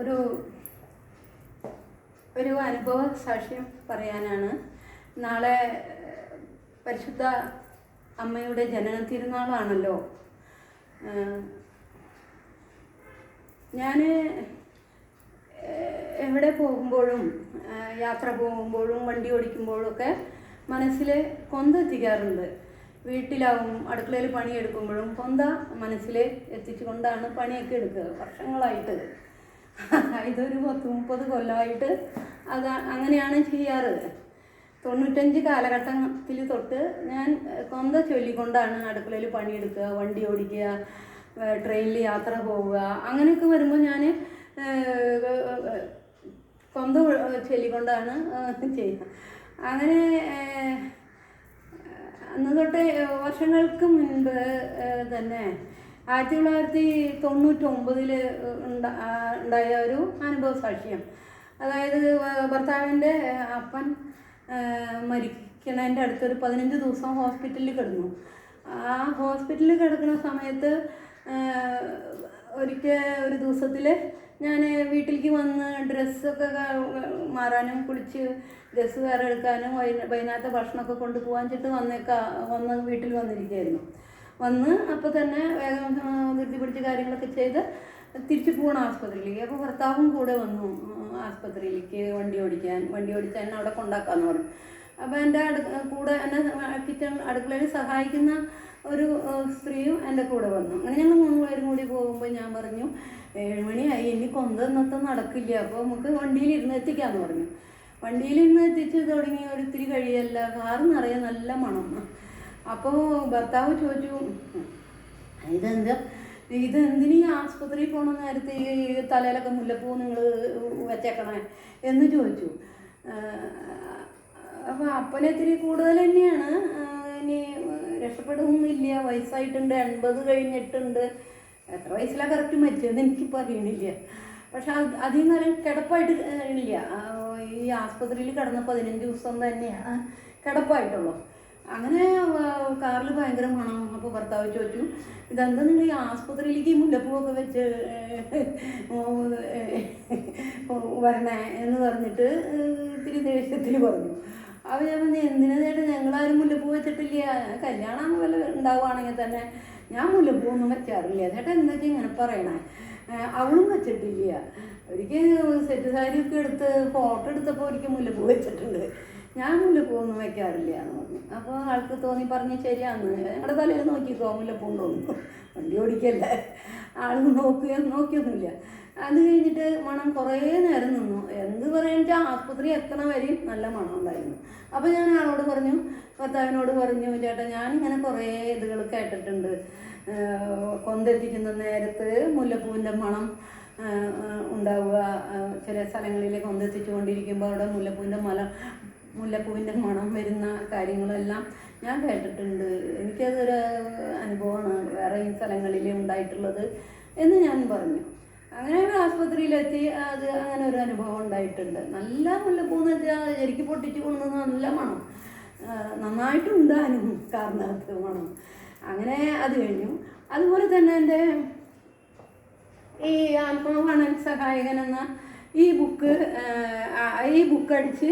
ഒരു ഒരു അനുഭവ സാക്ഷ്യം പറയാനാണ്. നാളെ പരിശുദ്ധ അമ്മയുടെ ജനന തിരുനാളാണല്ലോ ഞാൻ എവിടെ പോകുമ്പോഴും യാത്ര പോകുമ്പോഴും വണ്ടി ഓടിക്കുമ്പോഴും ഒക്കെ മനസ്സിൽ കൊന്ത എത്തിക്കാറുണ്ട്. വീട്ടിലാവും അടുക്കളയിൽ പണിയെടുക്കുമ്പോഴും കൊന്ത മനസ്സിൽ എത്തിച്ചുകൊണ്ടാണ് പണിയൊക്കെ എടുക്കുക വർഷങ്ങളായിട്ട്. ഇതൊരു പത്ത് മുപ്പത് കൊല്ലമായിട്ട് അത് അങ്ങനെയാണ് ചെയ്യാറ്. തൊണ്ണൂറ്റഞ്ച് കാലഘട്ടത്തിൽ തൊട്ട് ഞാൻ കൊന്ത ചൊല്ലിക്കൊണ്ടാണ് അടുക്കളയിൽ പണിയെടുക്കുക വണ്ടി ഓടിക്കുക ട്രെയിനിൽ യാത്ര പോവുക. അങ്ങനെയൊക്കെ വരുമ്പോൾ ഞാൻ കൊന്ത ചൊല്ലിക്കൊണ്ടാണ് ചെയ്യുന്നത് അങ്ങനെ അന്ന് തൊട്ട് വർഷങ്ങൾക്ക് മുൻപ് തന്നെ ആയിരത്തി തൊള്ളായിരത്തി തൊണ്ണൂറ്റൊമ്പതിൽ ഉണ്ടായ ഒരു അനുഭവ സാക്ഷ്യം. അതായത് ഭർത്താവിന്റെ അപ്പൻ മരിക്കണതിന്റെ അടുത്തൊരു പതിനഞ്ച് ദിവസം ഹോസ്പിറ്റലിൽ കിടന്നു. ആ ഹോസ്പിറ്റലിൽ കിടക്കുന്ന സമയത്ത് ഒരിക്കൽ ഒരു ദിവസത്തിൽ ഞാൻ വീട്ടിലേക്ക് വന്ന് ഡ്രസ്സൊക്കെ മാറാനും കുളിച്ച് ഡ്രസ്സ് വേറെ എടുക്കാനും വൈകുന്നേരത്തെ ഭക്ഷണമൊക്കെ കൊണ്ടുപോകാൻ ചിട്ട് വന്നേക്കാ വന്ന് വീട്ടിൽ വന്നിരിക്കുകയായിരുന്നു. വന്ന് അപ്പോൾ തന്നെ വേഗം ധൃതി പിടിച്ച് കാര്യങ്ങളൊക്കെ ചെയ്ത് തിരിച്ചു പോകണം ആസ്പത്രിയിലേക്ക്. അപ്പോൾ ഭർത്താവും കൂടെ വന്നു ആസ്പത്രിയിലേക്ക് വണ്ടി ഓടിക്കാൻ. വണ്ടി ഓടിച്ച് എന്നെ അവിടെ കൊണ്ടാക്കാന്ന് പറഞ്ഞു. അപ്പോൾ എന്റെ അടു കൂടെ എന്നെ കിച്ചൺ അടുക്കളയിൽ സഹായിക്കുന്ന ഒരു സ്ത്രീയും എന്റെ കൂടെ വന്നു. അങ്ങനെ ഞങ്ങൾ മൂന്ന് പേരും കൂടി പോകുമ്പോൾ ഞാൻ പറഞ്ഞു ഏഴുമണിയായി ഇനി കൊന്ത നടക്കില്ല. അപ്പോൾ നമുക്ക് വണ്ടിയിൽ ഇരുന്ന് എത്തിക്കാമെന്ന് പറഞ്ഞു. വണ്ടിയിൽ ഇരുന്ന് എത്തിച്ച് തുടങ്ങി ഒരിത്തിരി കഴിയല്ല. കാറ് നിറയെ നല്ല മണം. അപ്പോൾ ഭർത്താവ് ചോദിച്ചു ഇതെന്താ? ഇതെന്തിനീ ആസ്പത്രിയിൽ പോണ നേരത്തെ ഈ തലയിലൊക്കെ മുല്ലപ്പൂ നിങ്ങൾ വെച്ചേക്കണേ എന്ന് ചോദിച്ചു. അപ്പോൾ അപ്പനെ ഇത്തിരി കൂടുതൽ തന്നെയാണ്. ഇനി രക്ഷപ്പെടുന്നില്ല. വയസ്സായിട്ടുണ്ട് എൺപത് കഴിഞ്ഞിട്ടുണ്ട്. എത്ര വയസ്സിലാണ് കറക്റ്റ് മരിച്ചതെന്ന് എനിക്കിപ്പോൾ അറിയണില്ല. പക്ഷെ അത് നിന്ന് കിടപ്പായിട്ട് ഇല്ല ഈ ആസ്പത്രിയിൽ കിടന്ന പതിനഞ്ച് ദിവസം തന്നെയാണ് കിടപ്പായിട്ടുള്ളൂ. അങ്ങനെ കാറിൽ ഭയങ്കര മണം അപ്പോൾ ഭർത്താവ് ചോദിച്ചു ഇതെന്താ നിങ്ങൾ ഈ ആസ്പത്രിയിലേക്ക് മുല്ലപ്പൂവൊക്കെ വെച്ച് വരണേ? എന്ന് പറഞ്ഞിട്ട് ഇത്തിരി ദേഷ്യത്തിൽ പറഞ്ഞു. അപ്പോൾ ഞാൻ പറഞ്ഞു എന്തിനാ ചേട്ടാ ഞങ്ങളാരും മുല്ലപ്പൂ വെച്ചിട്ടില്ല? കല്യാണം വല്ല ഉണ്ടാവുകയാണെങ്കിൽ തന്നെ ഞാൻ മുല്ലപ്പൂ ഒന്നും വെക്കാറില്ല. ചേട്ടാ എന്താ ഇങ്ങനെ പറയണേ? അവളും വെച്ചിട്ടില്ല. ഒരിക്കൽ സെറ്റ് സാരിയൊക്കെ എടുത്ത് ഫോട്ടോ എടുത്തപ്പോൾ ഒരിക്കൽ മുല്ലപ്പൂ വെച്ചിട്ടുണ്ട്. ഞാൻ മുല്ലപ്പൂവൊന്നും വെക്കാറില്ല എന്ന് പറഞ്ഞു. അപ്പോൾ ആൾക്ക് തോന്നി പറഞ്ഞ് ശരിയാന്ന്. ഞങ്ങളുടെ തലയിൽ നോക്കിക്കോ മുല്ലപ്പൂ ഉണ്ടോന്നു വണ്ടി ഓടിക്കല്ലേ? ആൾ നോക്കുക നോക്കിയൊന്നുമില്ല. അത് കഴിഞ്ഞിട്ട് മണം കുറേ നേരം നിന്നു. എന്ത് വെച്ചാൽ ആസ്പത്രി എത്തണ വരെയും നല്ല മണം ഉണ്ടായിരുന്നു. അപ്പോൾ ഞാൻ ആളോട് പറഞ്ഞു ഭർത്താവിനോട് പറഞ്ഞു ചേട്ടാ ഞാനിങ്ങനെ കുറേ ഇതുകൾ കേട്ടിട്ടുണ്ട്. കൊന്തെത്തിക്കുന്ന നേരത്ത് മുല്ലപ്പൂവിന്റെ മണം ഉണ്ടാവുക. ചില സ്ഥലങ്ങളിൽ കൊന്തെത്തിച്ചു കൊണ്ടിരിക്കുമ്പോൾ അവിടെ മുല്ലപ്പൂവിന്റെ മല മുല്ലപ്പൂവിന്റെ മണം വരുന്ന കാര്യങ്ങളെല്ലാം ഞാൻ കേട്ടിട്ടുണ്ട്. എനിക്കതൊരു അനുഭവമാണ് വേറെ ഈ സ്ഥലങ്ങളിൽ ഉണ്ടായിട്ടുള്ളത് എന്ന് ഞാൻ പറഞ്ഞു. അങ്ങനെ ഒരു ആസ്പത്രിയിലെത്തി അത് അങ്ങനെ ഒരു അനുഭവം ഉണ്ടായിട്ടുണ്ട്. നല്ല മുല്ലപ്പൂന്ന് വെച്ചാൽ ശരിക്ക് പൊട്ടിച്ച് കൊണ്ടുവന്ന നല്ല മണം. നന്നായിട്ടുണ്ടാനും കാറിനകത്ത് മണം. അങ്ങനെ അത് കഴിഞ്ഞു. അതുപോലെ തന്നെ എന്റെ ഈ ആത്മാവാണൻ സഹായകൻ എന്ന ഈ ബുക്ക് ഈ ബുക്ക് അടിച്ച്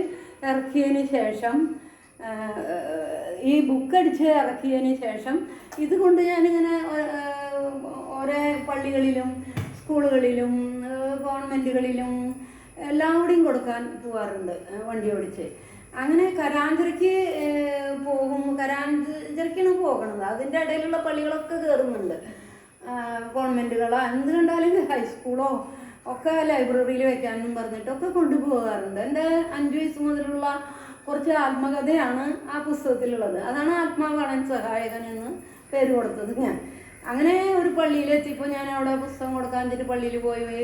ഇറക്കിയതിന് ശേഷം ഈ ബുക്ക് അടിച്ച് ഇറക്കിയതിന് ശേഷം ഇതുകൊണ്ട് ഞാനിങ്ങനെ ഓരോ പള്ളികളിലും സ്കൂളുകളിലും ഗവൺമെന്റുകളിലും എല്ലാം എല്ലാവിടെയും കൊടുക്കാൻ പോവാറുണ്ട് വണ്ടി ഓടിച്ച്. അങ്ങനെ കരാഞ്ചിറയ്ക്ക് പോകും കരാഞ്ചിറയ്ക്കാണ് പോകണത്. അതിന്റെ ഇടയിലുള്ള പള്ളികളൊക്കെ കയറുന്നുണ്ട് ഗവൺമെന്റുകളോ എന്ത് കണ്ടാലും ഹൈസ്കൂളോ ഒക്കെ ലൈബ്രറിയിൽ വെക്കാനും പറഞ്ഞിട്ടൊക്കെ കൊണ്ടുപോകാറുണ്ട്. എന്റെ അഞ്ച് വയസ്സ് മുതലുള്ള കുറച്ച് ആത്മകഥയാണ് ആ പുസ്തകത്തിലുള്ളത്. അതാണ് ആത്മാവാണൻ സഹായകൻ എന്ന് പേര് കൊടുത്തത് ഞാൻ. അങ്ങനെ ഒരു പള്ളിയിലെത്തിയപ്പോൾ ഞാൻ അവിടെ പുസ്തകം കൊടുക്കാൻ വെച്ചിട്ട് പള്ളിയിൽ പോയി.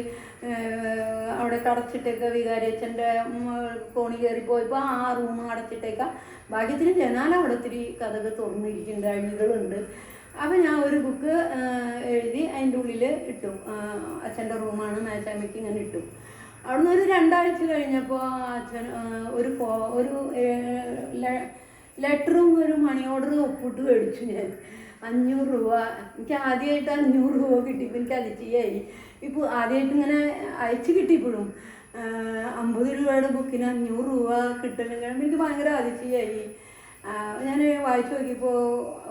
അവിടെ അടച്ചിട്ടേക്ക വികാരിയച്ഛന്റെ കോണി കയറി പോയപ്പോൾ ആ റൂം അടച്ചിട്ടേക്ക. ഭാഗ്യത്തിന് ജനാല അവിടെ ഒത്തിരി കഥകൾ തുറന്നിരിക്കുന്നുണ്ട് അഴികളുണ്ട് അപ്പം ഞാൻ ഒരു ബുക്ക് എഴുതി അതിന്റെ ഉള്ളിൽ ഇട്ടു. അച്ഛന്റെ റൂമാണ് മേച്ചാമ്മയ്ക്ക് ഇങ്ങനെ ഇട്ടു. അവിടുന്ന് ഒരു രണ്ടാഴ്ച കഴിഞ്ഞപ്പോൾ അച്ഛൻ ഒരു ഫോ ഒരു ലെറ്ററും ഒരു മണി ഓർഡർ ഒപ്പിട്ട് മേടിച്ചു ഞാൻ. അഞ്ഞൂറ് രൂപ. എനിക്ക് ആദ്യമായിട്ട് അഞ്ഞൂറ് രൂപ കിട്ടിയപ്പോൾ എനിക്ക് അതിശയായി ഇപ്പോൾ ആദ്യമായിട്ട് ഇങ്ങനെ അയച്ച് കിട്ടിയപ്പോഴും അമ്പത് രൂപയുടെ ബുക്കിന് അഞ്ഞൂറ് രൂപ കിട്ടുന്നത് എനിക്ക് ഭയങ്കര അതിശയായി ഞാൻ വായിച്ചു നോക്കിയപ്പോൾ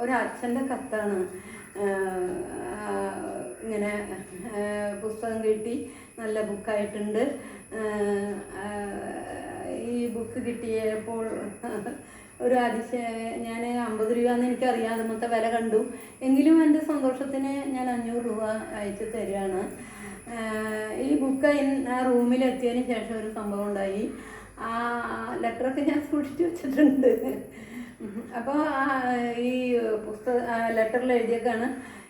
ഒരു അച്ഛന്റെ കത്താണ് ഇങ്ങനെ പുസ്തകം കിട്ടി നല്ല ബുക്കായിട്ടുണ്ട്. ഈ ബുക്ക് കിട്ടിയപ്പോൾ ഒരു അതിശയ ഞാൻ അമ്പത് രൂപയെന്ന് എനിക്കറിയാം അതുമത്തെ വില കണ്ടു. എങ്കിലും എന്റെ സന്തോഷത്തിന് ഞാൻ അഞ്ഞൂറ് രൂപ അയച്ചു തരികയാണ്. ഈ ബുക്ക് ആ റൂമിലെത്തിയതിന് ശേഷം ഒരു സംഭവം ഉണ്ടായി. ആ ലെറ്ററൊക്കെ ഞാൻ സൂക്ഷിച്ചു വെച്ചിട്ടുണ്ട്. അപ്പോൾ ഈ പുസ്തക ലെറ്ററിൽ എഴുതിയേക്കാണ്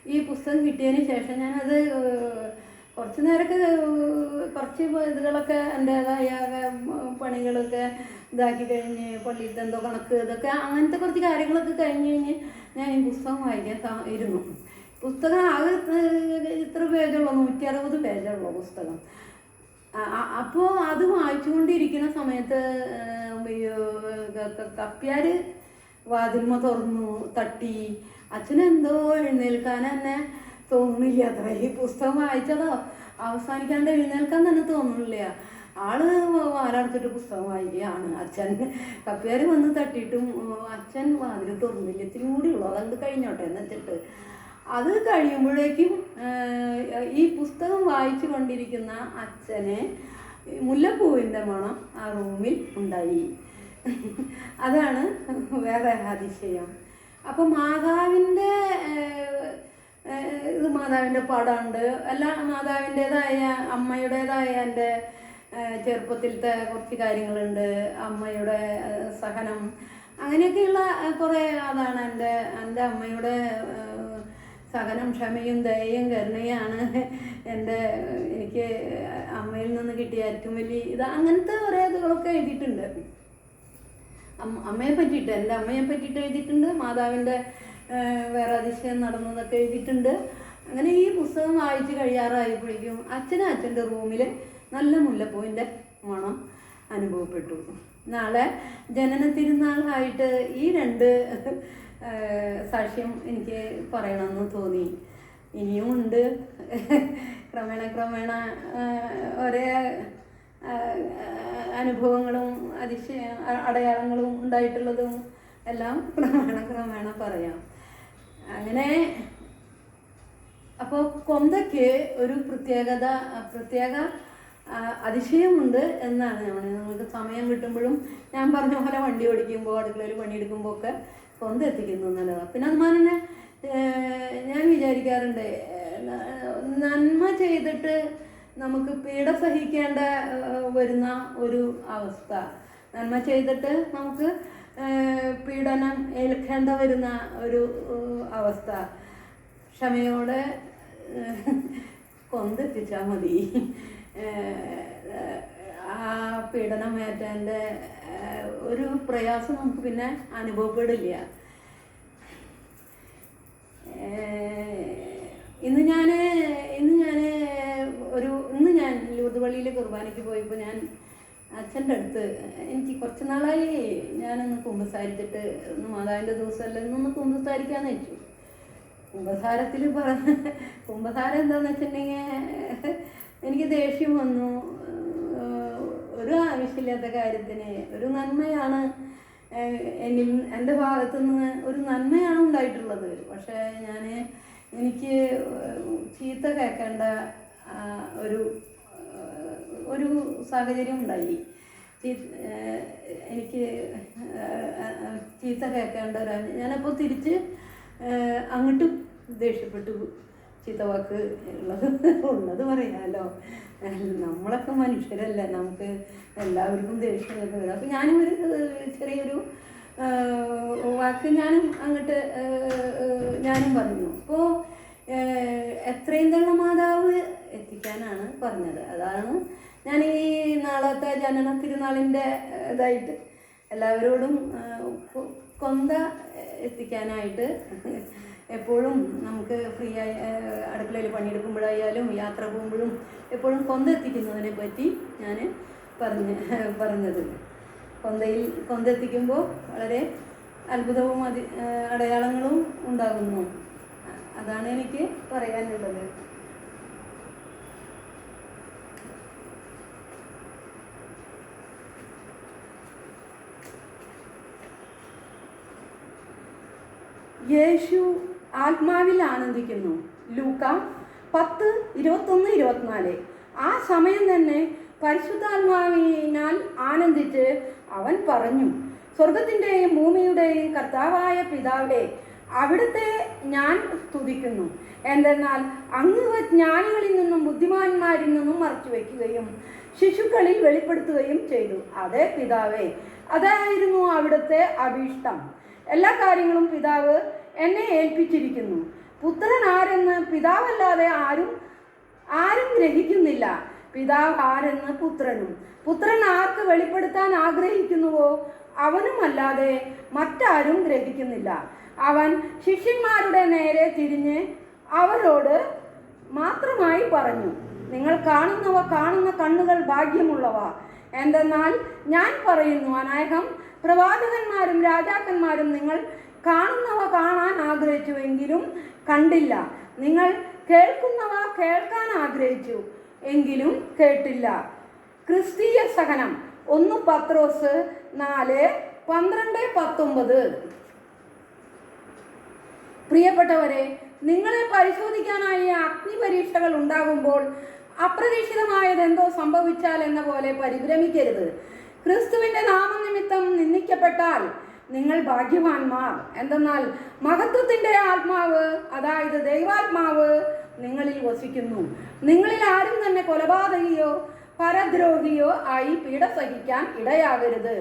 ഈ പുസ്തകം കിട്ടിയതിന് ശേഷം ഞാനത് കുറച്ച് നേരമൊക്കെ കുറച്ച് ഇതുകളൊക്കെ എന്റേതായ പണികളൊക്കെ ഇതാക്കി കഴിഞ്ഞ് പള്ളിയിലത്തെ എന്തോ കണക്ക് ഇതൊക്കെ അങ്ങനത്തെ കുറച്ച് കാര്യങ്ങളൊക്കെ കഴിഞ്ഞ് കഴിഞ്ഞ് ഞാൻ ഈ പുസ്തകം വായിക്കാൻ ഇരുന്നു. പുസ്തകം ആകെ ഇത്ര പേജുള്ളൂ നൂറ്റി അറുപത് പേജുള്ളൂ പുസ്തകം. അപ്പോൾ അത് വായിച്ചുകൊണ്ടിരിക്കുന്ന സമയത്ത് കപ്പിയാർ വാതിൽമ തുറന്നു തട്ടി. അച്ഛനെന്തോ എഴുന്നേൽക്കാൻ തന്നെ തോന്നുന്നില്ല. അത്ര ഈ പുസ്തകം വായിച്ചതോ? അവസാനിക്കാണ്ട് എഴുന്നേൽക്കാൻ തന്നെ തോന്നുന്നില്ല. ആൾ വാലടുത്തിട്ട് പുസ്തകം വായിക്കുകയാണ്. അച്ഛൻ കപ്പിയാർ വന്ന് തട്ടിയിട്ടും അച്ഛൻ വാതിൽ തുറന്നില്ല. ഇത്തിരി കൂടി ഉള്ളൂ അതങ്ങ് കഴിഞ്ഞോട്ടെ എന്ന് വെച്ചിട്ട് അത് കഴിയുമ്പോഴേക്കും ഈ പുസ്തകം വായിച്ചു കൊണ്ടിരിക്കുന്ന അച്ഛനെ മുല്ലപ്പൂവിന്റെ മണം ആ റൂമിൽ ഉണ്ടായി. അതാണ് വേറെ അതിശയം. അപ്പം മാതാവിന്റെ ഇത് മാതാവിന്റെ പടമുണ്ട് അല്ല മാതാവിന്റെതായ അമ്മയുടേതായ എന്റെ ചെറുപ്പത്തിലത്തെ കുറച്ച് കാര്യങ്ങളുണ്ട്. അമ്മയുടെ സഹനം. അങ്ങനെയൊക്കെയുള്ള കുറേ അതാണ് എന്റെ എന്റെ അമ്മയുടെ സഹനം ക്ഷമയും ദയയും കരുണയാണ് എന്റെ എനിക്ക് അമ്മയിൽ നിന്ന് കിട്ടിയ ഏറ്റവും വലിയ ഇത്. അങ്ങനത്തെ കുറേ ഇതുകളൊക്കെ എഴുതിയിട്ടുണ്ട്. അമ്മയെ പറ്റിയിട്ട് എന്റെ അമ്മയെ പറ്റിയിട്ട് എഴുതിയിട്ടുണ്ട് മാതാവിന്റെ വേറെ അതിശയം നടന്നതൊക്കെ എഴുതിയിട്ടുണ്ട്. അങ്ങനെ ഈ പുസ്തകം വായിച്ച് കഴിയാറായപ്പോഴേക്കും അച്ഛനും അച്ഛന്റെ റൂമിൽ നല്ല മുല്ലപ്പൂവിന്റെ മണം അനുഭവപ്പെട്ടു. നാളെ ജനന തിരുനാളായിട്ട് ഈ രണ്ട് സാക്ഷ്യം എനിക്ക് പറയണമെന്ന് തോന്നി. ഇനിയും ഉണ്ട്. ക്രമേണ ക്രമേണ ഒരേ അനുഭവങ്ങളും അതിശയ അടയാളങ്ങളും ഉണ്ടായിട്ടുള്ളതും എല്ലാം ക്രമേണ ക്രമേണ പറയാം. അങ്ങനെ അപ്പോൾ കൊന്തയ്ക്ക് ഒരു പ്രത്യേകത പ്രത്യേക അതിശയമുണ്ട് എന്നാണ് പറയുന്നത് നമുക്ക് സമയം കിട്ടുമ്പോഴും ഞാൻ പറഞ്ഞ പോലെ വണ്ടി ഓടിക്കുമ്പോൾ അടുക്കളയിൽ പണിയെടുക്കുമ്പോൾ ഒക്കെ കൊന്ത എത്തിക്കുന്നു നല്ലതാണ് പിന്നെ അതുപോലെ തന്നെ ഞാൻ വിചാരിക്കാറുണ്ട് നന്മ ചെയ്തിട്ട് നമുക്ക് പീഡ സഹിക്കേണ്ട വരുന്ന ഒരു അവസ്ഥ. നന്മ ചെയ്തിട്ട് നമുക്ക് പീഡനം ഏൽക്കേണ്ട വരുന്ന ഒരു അവസ്ഥ. ക്ഷമയോടെ കൊന്തെത്തിച്ചാൽ മതി. ആ പീഡനമേറ്റന്റെ ഏഹ്, ഒരു പ്രയാസം നമുക്ക് പിന്നെ അനുഭവപ്പെടില്ല. ഇന്ന് ഞാൻ ഇന്ന് ഞാൻ ലൂതുപള്ളിയിൽ കുർബാനയ്ക്ക് പോയപ്പോൾ ഞാൻ അച്ഛന്റെ അടുത്ത് എനിക്ക് കുറച്ച് നാളായി ഞാനൊന്ന് കുമ്പസാരിച്ചിട്ട് ഒന്ന് മാതാവിന്റെ ദിവസമല്ല ഇന്നൊന്ന് കുമ്പസാരിക്കാന്ന് വെച്ചു. കുമ്പസാരത്തിൽ പറ കുമ്പസാരം എന്താണെന്ന് വെച്ചിട്ടുണ്ടെങ്കിൽ എനിക്ക് ദേഷ്യം വന്നു. ഒരു ആവശ്യമില്ലാത്ത കാര്യത്തിന് ഒരു നന്മയാണ് എന്നിൽ എന്റെ ഭാഗത്തുനിന്ന് ഒരു നന്മയാണ് ഉണ്ടായിട്ടുള്ളത്. പക്ഷേ ഞാൻ എനിക്ക് ചീത്ത കേൾക്കേണ്ട ഒരു ഒരു സാഹചര്യം ഉണ്ടായി. എനിക്ക് ചീത്ത കേൾക്കേണ്ട ഒരു ഞാനപ്പോൾ തിരിച്ച് അങ്ങോട്ടും ദേഷ്യപ്പെട്ടു. ചീത്ത വാക്ക് ഉള്ളത് ഉള്ളത് പറയാമല്ലോ നമ്മളൊക്കെ മനുഷ്യരല്ല നമുക്ക് എല്ലാവർക്കും ദേഷ്യമൊക്കെ വരും അപ്പോൾ ഞാനും ഒരു ചെറിയൊരു വാക്ക് ഞാനും അങ്ങോട്ട് ഞാനും പറഞ്ഞു. അപ്പോൾ എത്രയും തള്ള മാതാവ് എത്തിക്കാനാണ് പറഞ്ഞത്. അതാണ് ഞാൻ ഈ നാളത്തെ ജനന തിരുനാളിന്റെ ഇതായിട്ട് എല്ലാവരോടും കൊന്ത എത്തിക്കാനായിട്ട് എപ്പോഴും നമുക്ക് ഫ്രീ ആയി അടുക്കളയിൽ പണിയെടുക്കുമ്പോഴായാലും യാത്ര പോകുമ്പോഴും എപ്പോഴും കൊന്ത എത്തിക്കുന്നതിനെ പറ്റി ഞാൻ പറഞ്ഞ് പറഞ്ഞത്. കൊന്തയിൽ കൊന്ത എത്തിക്കുമ്പോൾ വളരെ അത്ഭുതവും അതി അടയാളങ്ങളും ഉണ്ടാകുന്നു. അതാണ് എനിക്ക് പറയാനുള്ളത്. യേശു ആത്മാവിൽ ആനന്ദിക്കുന്നു. ലൂക്ക പത്ത് ഇരുപത്തൊന്ന് ഇരുപത്തിനാല്. ആ സമയം തന്നെ പരിശുദ്ധാത്മാവിനാൽ ആനന്ദിച്ച് അവൻ പറഞ്ഞു സ്വർഗത്തിന്റെയും ഭൂമിയുടെയും കർത്താവായ പിതാവേ അവിടുത്തെ ഞാൻ സ്തുതിക്കുന്നു. എന്തെന്നാൽ അങ്ങ് ജ്ഞാനികളിൽ നിന്നും ബുദ്ധിമാന്മാരിൽ നിന്നും മറച്ചു വയ്ക്കുകയും ശിശുക്കളിൽ വെളിപ്പെടുത്തുകയും ചെയ്തു. അതെ പിതാവേ അതായിരുന്നു അവിടുത്തെ അഭീഷ്ടം. എല്ലാ കാര്യങ്ങളും പിതാവ് എന്നെ ഏൽപ്പിച്ചിരിക്കുന്നു. പുത്രൻ ആരെന്ന് പിതാവല്ലാതെ ആരും ആരും ഗ്രഹിക്കുന്നില്ല. പിതാവ് ആരെന്ന് പുത്രനും. പുത്രൻ ആർക്ക് വെളിപ്പെടുത്താൻ ആഗ്രഹിക്കുന്നുവോ? അവനുമല്ലാതെ മറ്റാരും ഗ്രഹിക്കുന്നില്ല. അവൻ ശിഷ്യന്മാരുടെ നേരെ തിരിഞ്ഞ് അവരോട് മാത്രമായി പറഞ്ഞു നിങ്ങൾ കാണുന്നവ കാണുന്ന കണ്ണുകൾ ഭാഗ്യമുള്ളവ. എന്തെന്നാൽ ഞാൻ പറയുന്നു അനേകം പ്രവാചകന്മാരും രാജാക്കന്മാരും നിങ്ങൾ കാണുന്നവ കാണാൻ ആഗ്രഹിച്ചുവെങ്കിലും കണ്ടില്ല. നിങ്ങൾ കേൾക്കുന്നവ കേൾക്കാൻ ആഗ്രഹിച്ചു എങ്കിലും കേട്ടില്ല. ക്രിസ്തീയ സഹനം ഒന്ന് പത്രോസ് നാല് പന്ത്രണ്ട് പത്തൊമ്പത്. പ്രിയപ്പെട്ടവരെ നിങ്ങളെ പരിശോധിക്കാനായി അഗ്നി പരീക്ഷകൾ ഉണ്ടാകുമ്പോൾ അപ്രതീക്ഷിതമായത് എന്തോ സംഭവിച്ചാൽ എന്ന പോലെ പരിഭ്രമിക്കരുത്. ക്രിസ്തുവിന്റെ നാമനിമിത്തം നിന്ദിക്കപ്പെട്ടാൽ നിങ്ങൾ ഭാഗ്യവാന്മാർ. എന്തെന്നാൽ മഹത്വത്തിന്റെ ആത്മാവ് അതായത് ദൈവാത്മാവ് നിങ്ങളിൽ വസിക്കുന്നു. നിങ്ങളിൽ ആരും തന്നെ കൊലപാതകിയോ പരദ്രോഹിയോ ആയി പീഡ സഹിക്കാൻ ഇടയാകരുത്.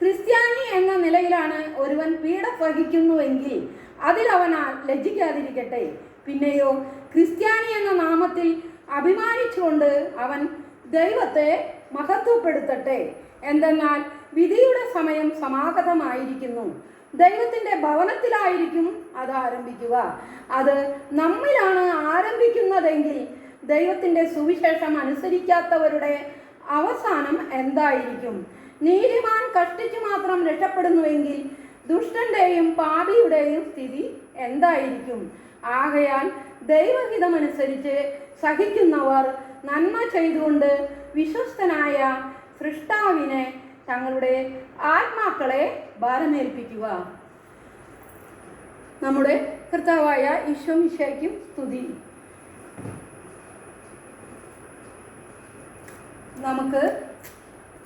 ക്രിസ്ത്യാനി എന്ന നിലയിലാണ് ഒരുവൻ പീഡ സഹിക്കുന്നുവെങ്കിൽ അതിൽ അവൻ ലജ്ജിക്കാതിരിക്കട്ടെ. പിന്നെയോ ക്രിസ്ത്യാനി എന്ന നാമത്തിൽ അഭിമാനിച്ചുകൊണ്ട് അവൻ ദൈവത്തെ മഹത്വപ്പെടുത്തട്ടെ. എന്തെന്നാൽ വിധിയുടെ സമയം സമാഗതമായിരിക്കുന്നു. ദൈവത്തിന്റെ ഭവനത്തിലായിരിക്കും അത് ആരംഭിക്കുക. അത് നമ്മിലാണ് ആരംഭിക്കുന്നതെങ്കിൽ ദൈവത്തിന്റെ സുവിശേഷം അനുസരിക്കാത്തവരുടെ അവസാനം എന്തായിരിക്കും? നീതിമാൻ കഷ്ടിച്ചു മാത്രം രക്ഷപ്പെടുന്നുവെങ്കിൽ ദുഷ്ടന്റെയും പാപിയുടെയും സ്ഥിതി എന്തായിരിക്കും? ആകയാൽ ദൈവഹിതമനുസരിച്ച് സഹിക്കുന്നവർ നന്മ ചെയ്തുകൊണ്ട് വിശ്വസ്തനായ സൃഷ്ടാവിനെ തങ്ങളുടെ ആത്മാക്കളെ ഭാരമേൽപ്പിക്കുക. നമ്മുടെ കർത്താവായ ഈശ്വമിശയ്ക്കും സ്തുതി. നമുക്ക്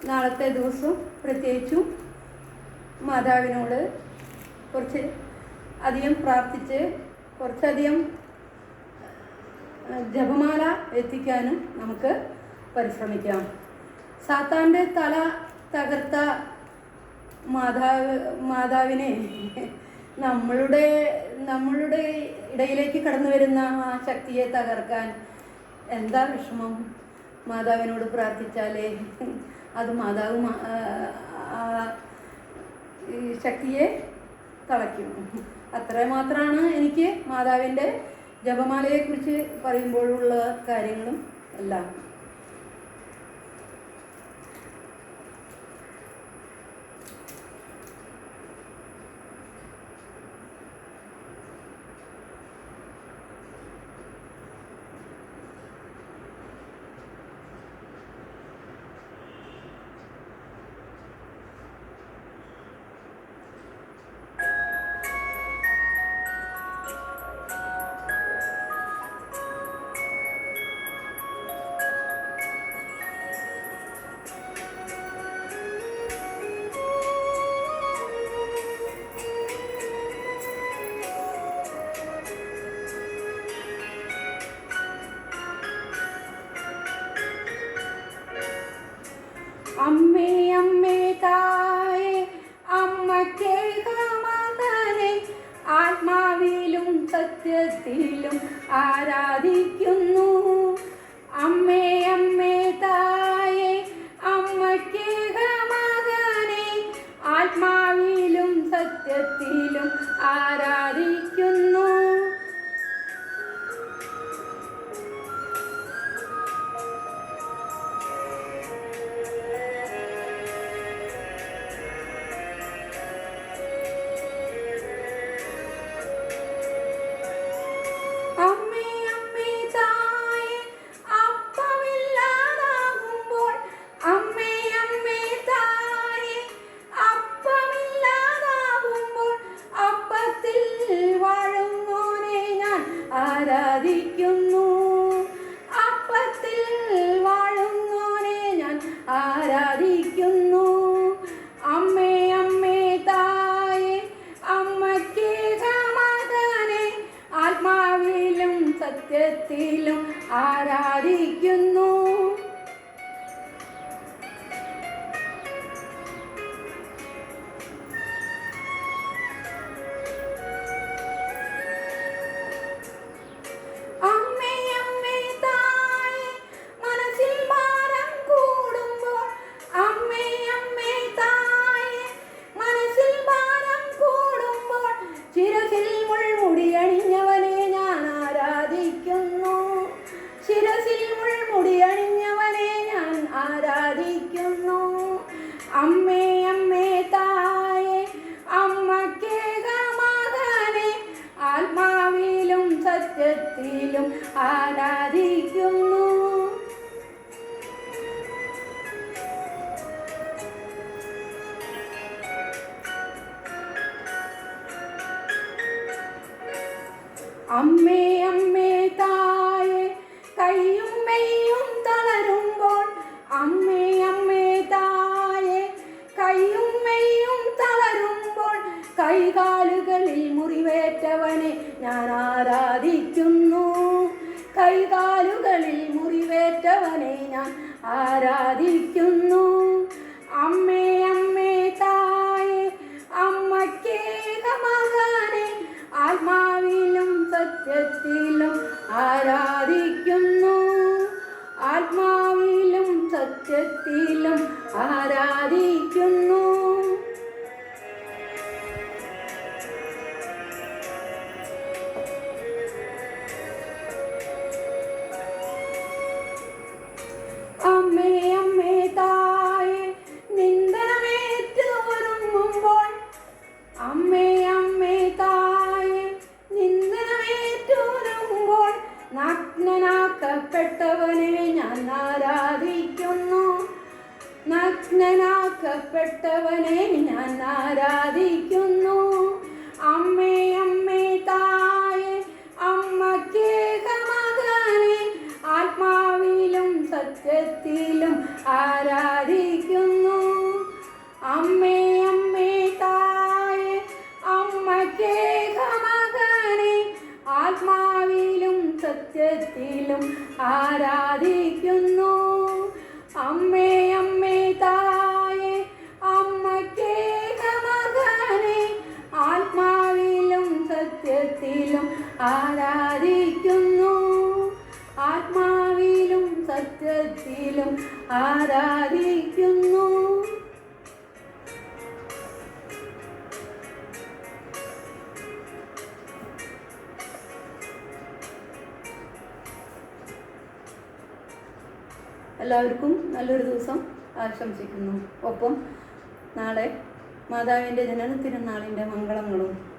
നാളത്തെ ദിവസം പ്രത്യേകിച്ചും മാതാവിനോട് കുറച്ച് അധികം പ്രാർത്ഥിച്ച് കുറച്ചധികം ജപമാല എത്തിക്കാനും നമുക്ക് പരിശ്രമിക്കാം. സാത്താന്റെ തല തകർത്ത മാതാവ് മാതാവിനെ നമ്മളുടെ നമ്മളുടെ ഇടയിലേക്ക് കടന്നു വരുന്ന ആ ശക്തിയെ തകർക്കാൻ എന്താ വിഷമം? മാതാവിനോട് പ്രാർത്ഥിച്ചാലേ അത് മാതാവ് ഈ ശക്തിയെ തളയ്ക്കും. അത്രമാത്രമാണ് എനിക്ക് മാതാവിന്റെ ജപമാലയെക്കുറിച്ച് പറയുമ്പോഴുള്ള കാര്യങ്ങളും എല്ലാം. ആരാധിക്കുന്നു അമ്മേ അമ്മേ തായെ കയ്യും മെയ്യും തളരുമ്പോൾ അമ്മേ അമ്മേ തായെ കയ്യും മെയ്യും തളരുമ്പോൾ കൈകാലുകളിൽ മുറിവേറ്റവനെ ഞാൻ ആരാധിക്കുന്നു. കൈകാലുകളിൽ മുറിവേറ്റവനെ ഞാൻ ആരാധി ഉച്ചത്തിലും ആരാ മന്നാരാ? ആരാധിക്കുന്നു. ആത്മാവിലും സത്യത്തിലും ആരാധിക്കുന്നു. എല്ലാവർക്കും നല്ലൊരു ദിവസം ആശംസിക്കുന്നു. ഒപ്പം നാളെ മാതാവിന്റെ ജനന തിരുനാളിന്റെ മംഗളങ്ങളും.